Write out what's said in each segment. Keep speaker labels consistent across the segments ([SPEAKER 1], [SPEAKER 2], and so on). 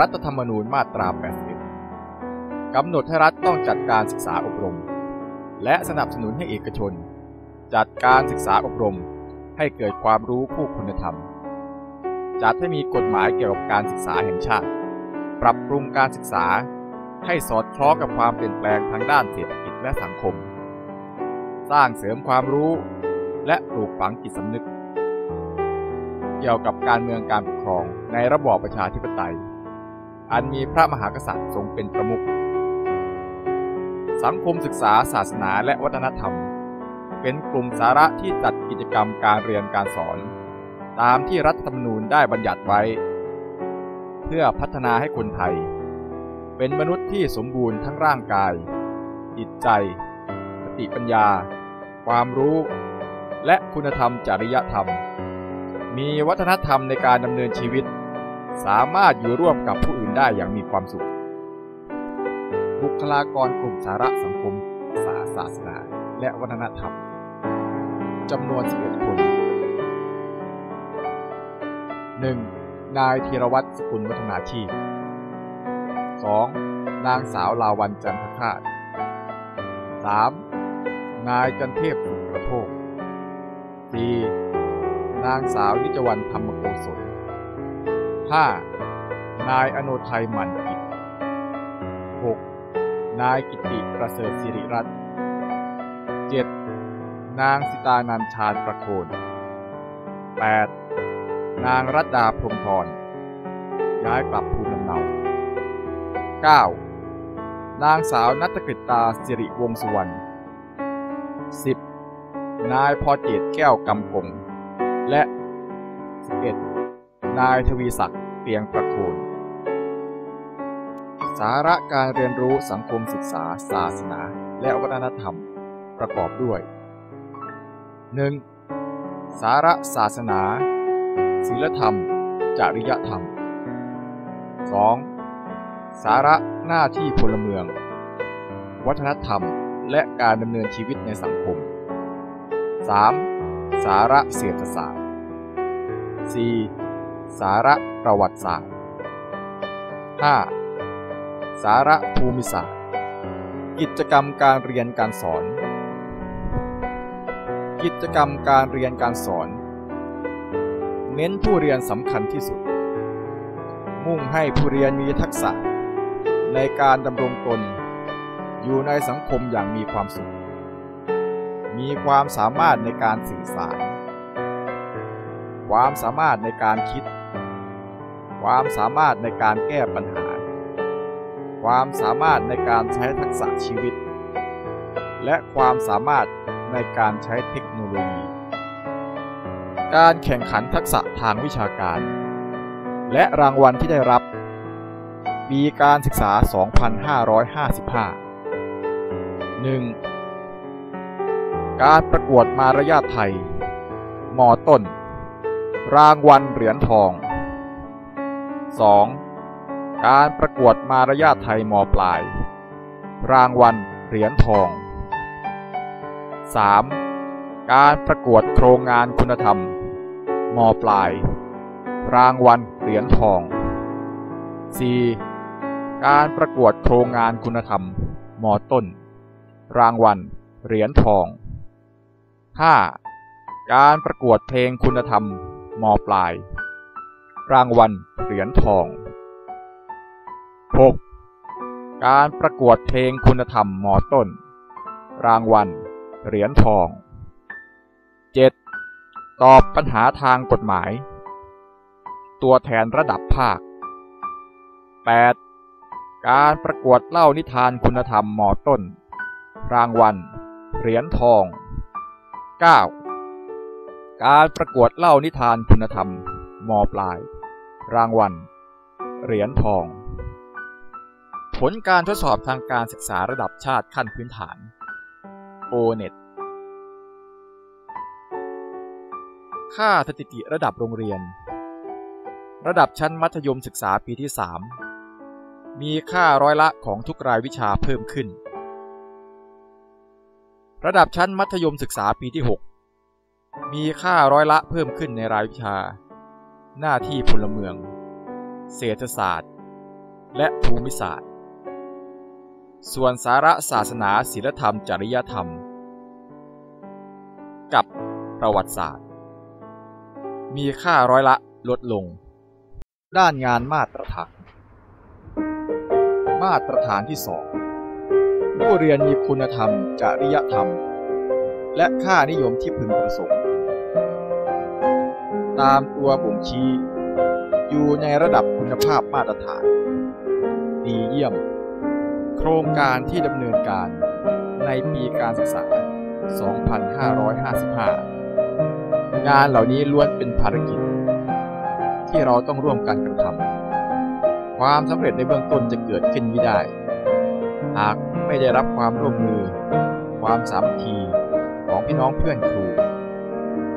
[SPEAKER 1] รัฐธรรมนูญมาตรา 81 กำหนดให้รัฐต้องจัดการศึกษาอบรม และสนับสนุนให้เอกชน จัดการศึกษาอบรม ให้เกิดความรู้คู่คุณธรรม จัดให้มีกฎหมายเกี่ยวกับการศึกษาแห่งชาติ ปรับปรุงการศึกษาให้สอดคล้องกับความเปลี่ยนแปลงทางด้านเศรษฐกิจและสังคม สร้างเสริมความรู้ และปลูกฝังจิตสำนึก เกี่ยวกับการเมืองการปกครองในระบอบประชาธิปไตย อันมีพระมหากษัตริย์ทรงเป็นประมุข สังคมศึกษาศาสนาและวัฒนธรรม เป็นกลุ่มสาระที่จัดกิจกรรมการเรียนการสอน ตามที่รัฐธรรมนูญได้บัญญัติไว้ เพื่อพัฒนาให้คนไทย เป็นมนุษย์ที่สมบูรณ์ทั้งร่างกาย จิตใจสติปัญญา ความรู้ และคุณธรรมจริยธรรม มีวัฒนธรรมในการดำเนินชีวิต สามารถอยู่ร่วมกับผู้อื่นได้อย่างมีความสุข บุคลากรกลุ่มสาระสังคมศาศาสนาและวัฒนธรรมจำนวน 11 คน 1. นายธีรวัตรสกุลวัฒนาชีพ 2. นางสาวลาวันจันทคาต 3. นายจันเทพสุกระโทก 4. นางสาวนิจวันธรรมโกศล 5. นายอโนไทยมันกิจ 6. นายกิติประเสริฐสิริรัตน์ 7. นางสิตานันชาญประโคน 8. นางรัตดาพรมพร ย้ายกลับภูมิลำเนา 9. นางสาวนัตกฤตตาสิริวงสุวรรณ 10. นายพอเจตแก้วกำกงและ 11. นายทวีศักดิ์เปียงประโคน สาระการเรียนรู้สังคมศึกษาศาสนา และวัฒนธรรมประกอบด้วย 1. สาระศาสนา ศีลธรรม จริยธรรม 2. สาระหน้าที่พลเมือง วัฒนธรรม และการดำเนินชีวิตในสังคม 3. สาระเศรษฐศาสตร์ 4. สาระประวัติศาสตร์ 5. สาระภูมิศาสตร์ กิจกรรมการเรียนการสอน กิจกรรมการเรียนการสอน เน้นผู้เรียนสำคัญที่สุด มุ่งให้ผู้เรียนมีทักษะ ในการดำรงตน อยู่ในสังคมอย่างมีความสุข มีความสามารถในการสื่อสาร ความสามารถในการคิด ความสามารถในการแก้ปัญหา ความสามารถในการใช้ทักษะชีวิต และความสามารถในการใช้เทคโนโลยี การแข่งขันทักษะทางวิชาการ และรางวัลที่ได้รับ ปีการศึกษา 2555 1. การประกวดมารยาทไทย มอต้น รางวัลเหรียญทอง 2. การประกวดมารยาทไทยมปลาย รางวัลเหรียญทอง 3. การประกวดโครงงานคุณธรรม มปลาย รางวัลเหรียญทอง 4. การประกวดโครงงานคุณธรรม มต้น รางวัลเหรียญทอง 5. การประกวดเพลงคุณธรรม มปลาย รางวัลเหรียญทอง 6. การประกวดเพลงคุณธรรมมต้น รางวัลเหรียญทอง 7. ตอบปัญหาทางกฎหมาย ตัวแทนระดับภาค 8. การประกวดเล่านิทานคุณธรรมมต้น รางวัลเหรียญทอง 9. การประกวดเล่านิทานคุณธรรม มปลาย รางวัล เหรียญทอง ผลการทดสอบทางการศึกษาระดับชาติขั้นพื้นฐาน โอเน็ตค่าสถิติระดับโรงเรียน ระดับชั้นมัธยมศึกษาปีที่ 3 มีค่าร้อยละของทุกรายวิชาเพิ่มขึ้น ระดับชั้นมัธยมศึกษาปีที่ 6 มีค่าร้อยละเพิ่มขึ้นในรายวิชา หน้าที่พลเมือง เศรษฐศาสตร์ และภูมิศาสตร์ ส่วนสาระศาสนาศิลธรรม จริยธรรม กับประวัติศาสตร์ มีค่าร้อยละลดลง ด้านงานมาตรฐาน มาตรฐานที่สองผู้เรียนมีคุณธรรม จริยธรรม และค่านิยมที่พึงประสงค์ ตามตัวบ่งชี้ อยู่ในระดับคุณภาพมาตรฐาน ดีเยี่ยม โครงการที่ดำเนินการในปีการศึกษา 2555 งานเหล่านี้ล้วนเป็นภารกิจ ที่เราต้องร่วมกันกระทำความสำเร็จในเบื้องต้นจะเกิดขึ้นไม่ได้ หากไม่ได้รับความร่วมมือ ความสามัคคี ของพี่น้องเพื่อนครู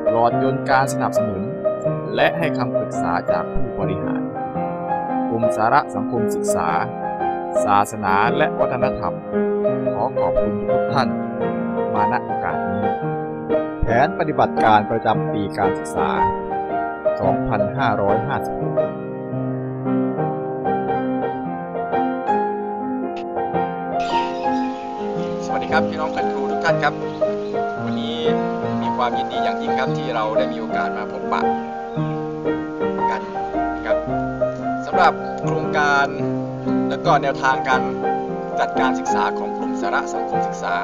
[SPEAKER 1] ตลอดจนการสนับสนุน และให้คำปรึกษาจากผู้บริหารกลุ่มสาระสังคมศึกษา ศาสนาและวัฒนธรรม ขอขอบคุณทุกท่าน มาณโอกาสนี้ แผนปฏิบัติการประจำปีการศึกษา 2556สวัสดีครับพี่น้องเพื่อนครูทุกท่านครับ ความยินดีอย่างยิ่งครับที่เราได้มีโอกาสมาพบปะกันนะครับสำหรับโครงการและก็แนวทางการจัดการศึกษาของกลุ่มสาระสังคมศึกษา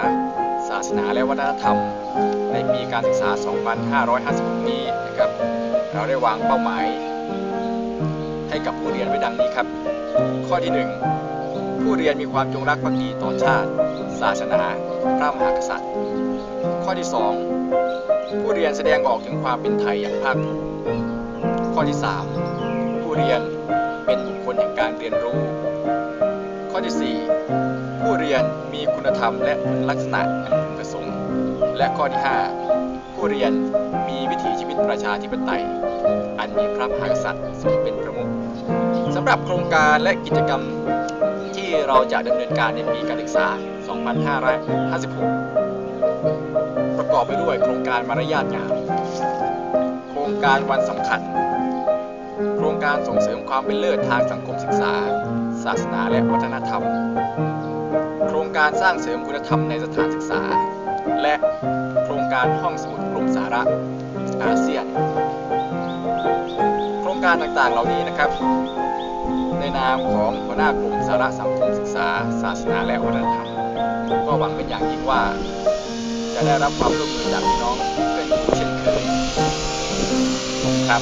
[SPEAKER 1] ศาสนาและวัฒนธรรม ในปีการศึกษา 2556 นี้นะครับ เราได้วางเป้าหมาย ให้กับผู้เรียนไว้ดังนี้ครับ ข้อที่ 1 ผู้เรียนมีความจงรักภักดีต่อชาติ ศาสนา พระมหากษัตริย์ ข้อที่ 2 ผู้เรียนแสดงออกถึงความเป็นไทยอย่างภาคภูมิข้อที่ 3 ผู้เรียนเป็นบุคคลแห่งการเรียนรู้ ข้อที่ 4 ผู้เรียนมีคุณธรรมและคุณลักษณะอันพึงประสงค์ และข้อที่ 5 ผู้เรียนมีวิถีชีวิตประชาธิปไตย อันมีพระมหากษัตริย์ทรงเป็นประมุขสำหรับโครงการและกิจกรรมที่เราจะดำเนินการในปีการศึกษา 2556ประกอบ ไปด้วยโครงการมารยาทงามโครงการวันสำคัญ โครงการส่งเสริมความเป็นเลิศทางสังคมศึกษา ศาสนาและวัฒนธรรม โครงการสร้างเสริมคุณธรรมในสถานศึกษา และโครงการห้องสมุดกลุ่มสาระอาเซียน โครงการต่างๆเหล่านี้นะครับ ในนามของหัวหน้ากลุ่มสาระสังคมศึกษา ศาสนาและวัฒนธรรม ก็หวังเป็นอย่างยิ่งว่า จะได้รับความร่วมมือจากพี่น้องเป็นเช่นเคยครับ